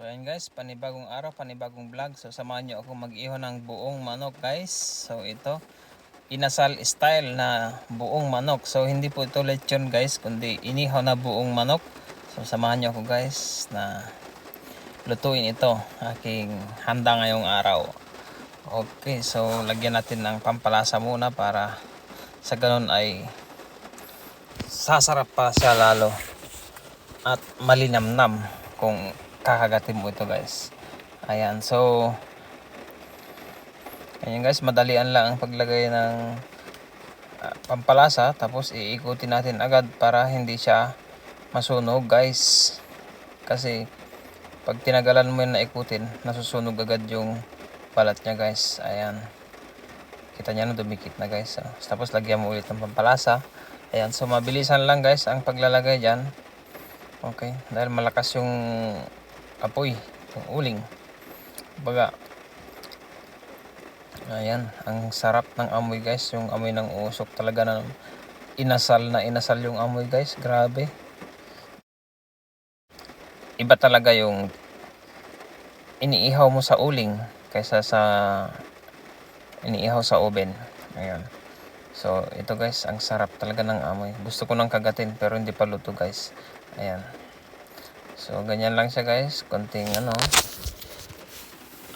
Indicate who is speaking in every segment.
Speaker 1: So ayan guys, panibagong araw, panibagong vlog. So samahan nyo ako mag-iho ng buong manok guys. So ito, inasal style na buong manok. So hindi po ito lechon guys, kundi inihaw na buong manok. So samahan nyo ako guys na lutuin ito. Aking handa ngayong araw. Okay, so lagyan natin ng pampalasa muna para sa ganun ay sasarap pa siya lalo at malinamnam kung kakagatin mo ito guys. Ayan so ayan guys madalian lang ang paglagay ng ah, pampalasa tapos iikutin natin agad para hindi siya masunog guys. Kasi pag tinagalan mo yun na ikutin nasusunog agad yung balat niya guys. Ayan. Kita niya na dumikit na guys ah. tapos lagyan mo ulit ng pampalasa. Ayan so mabilisan lang guys ang paglalagay dyan. Okay, dahil malakas yung apoy, yung uling. Baga, ayan, ang sarap ng amoy guys, yung amoy ng usok talaga na inasal na inasal yung amoy guys, grabe. Iba talaga yung iniihaw mo sa uling kaysa sa iniihaw sa oven. Ayan. So, ito guys, ang sarap talaga ng amoy. Gusto ko nang kagatin pero hindi pa luto guys. Ayan. So, ganyan lang siya guys. Konting ano.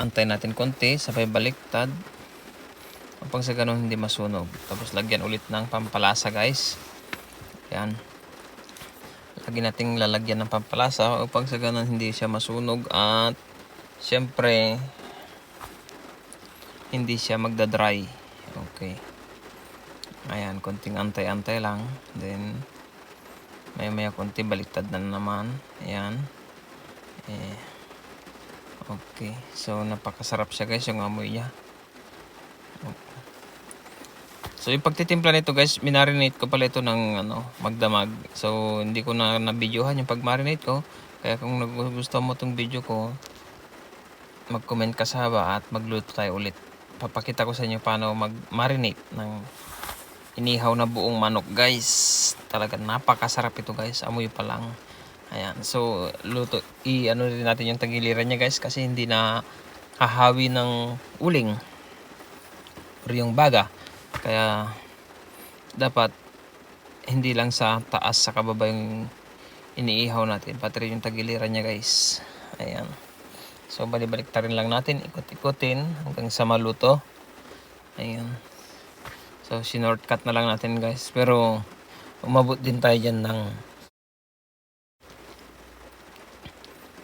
Speaker 1: Antay natin konti. Sabay baliktad. Upang sa ganun hindi masunog. Tapos lagyan ulit ng pampalasa guys. Ayan. Lagi nating lalagyan ng pampalasa upang sa ganun hindi siya masunog. At syempre hindi siya magda-dry. Okay. Ayan, konting antay-antay lang. Then, may maya konti baliktad na naman. Ayan. Eh, okay. So napakasarap siya guys yung amoy niya. Okay. so yung pagtitimpla nito guys minarinate ko pala ito ng ano magdamag. So hindi ko na nabidyohan yung pagmarinate ko. Kaya kung nagustuhan mo tong video ko mag comment ka sa haba at magluto tayo ulit. Papakita ko sa inyo paano mag marinate ng inihaw na buong manok guys. Talaga napakasarap ito guys. Amoy pa lang. Ayan. So luto i ano rin natin yung tagiliran niya guys kasi hindi na hahawi ng uling or yung baga. Kaya dapat hindi lang sa taas sa kababa yung iniihaw natin. Pati rin yung tagiliran niya guys. Ayan. So balibalik ta lang natin. Ikot-ikutin hanggang sa maluto. Ayan So, sinortcut na lang natin guys. Pero, umabot din tayo dyan ng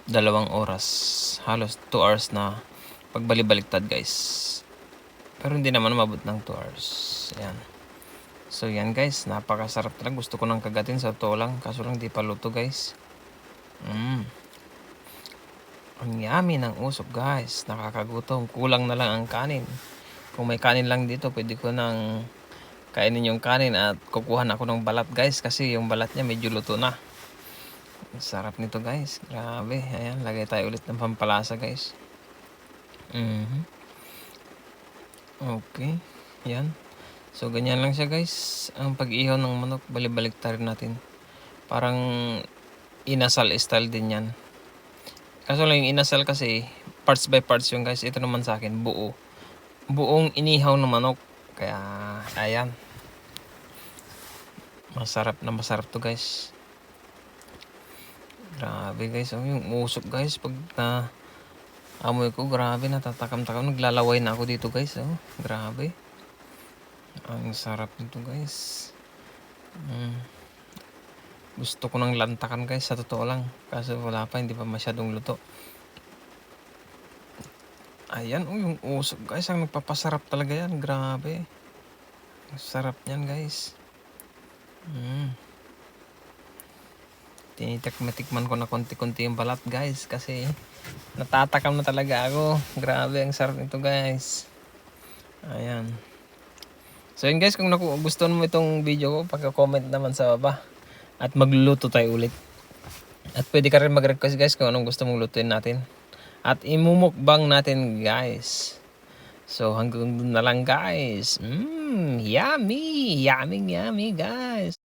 Speaker 1: dalawang oras. Halos 2 hours na pagbalibaliktad guys. Pero hindi naman umabot ng 2 hours. Ayan. So, yan guys. Napakasarap talaga. Gusto ko nang kagatin sa to lang. Kaso lang di pa luto guys. Mmm. Ang yummy ng usok guys. Nakakagutom. Kulang na lang ang kanin. Kung may kanin lang dito, pwede ko nang kainin yung kanin at kukuha na ako ng balat guys kasi yung balat niya medyo luto na. Sarap nito guys. Grabe. Ayan, lagay tayo ulit ng pampalasa guys. Mhm. Okay. Yan. So, ganyan lang siya guys. Ang pag-ihaw ng manok, balibalik rin natin. Parang inasal style din yan. Kaso lang yung inasal kasi parts by parts yung guys. Ito naman sa akin, buo. Buong inihaw ng manok. Kaya, ayan. Masarap na masarap to guys. Grabe guys. Oh, yung usok guys. Pag na amoy ko, grabe. Natatakam-takam. Naglalaway na ako dito guys. Oh, grabe. Ang sarap nito guys. Mm. Gusto ko nang lantakan guys. Sa totoo lang. Kaso wala pa. Hindi pa masyadong luto. Ayan, oh, yung usok guys, ang nagpapasarap talaga yan. Grabe. Ang sarap niyan guys. Mm. Tinitikman ko na konti-konti yung balat guys kasi natatakam na talaga ako. Grabe, ang sarap nito guys. Ayan. So yun guys, kung nagustuhan mo itong video ko, pagka-comment naman sa baba. At magluluto tayo ulit. At pwede ka rin mag-request guys kung anong gusto mong lutuin natin. At imumukbang natin guys. So hanggang dun na lang guys. Mmm, yummy, yummy, yummy guys.